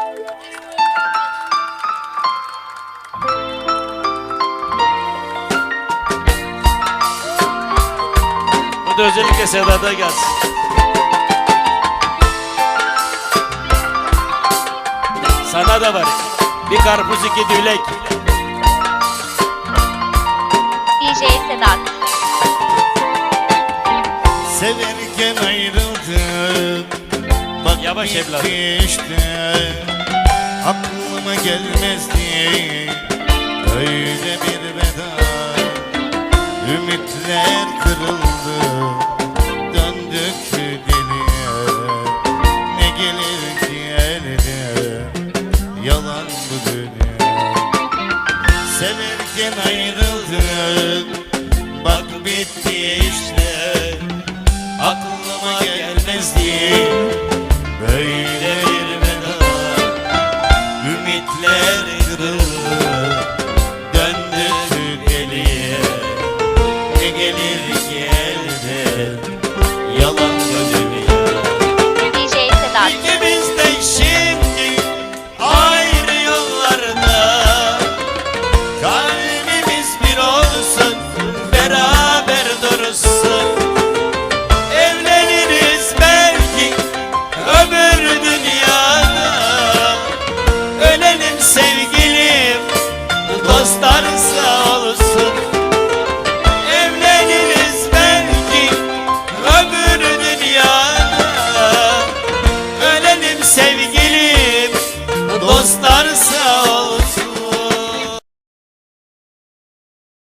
Bu da özellikle Sedat'a gelsin. Sana da var. Bir karpuz iki dülek. DJ Sedat. Severken Bak Yavaş evladım. işte Aklıma gelmezdi Öyle bir veda Ümitler kırıldı Döndük deliye. Ne gelir ki elde Yalan bu dünya. Severken ayrıldık Bak bitti işte. Aklıma gelmezdi gelir geldi Yalan gözü costas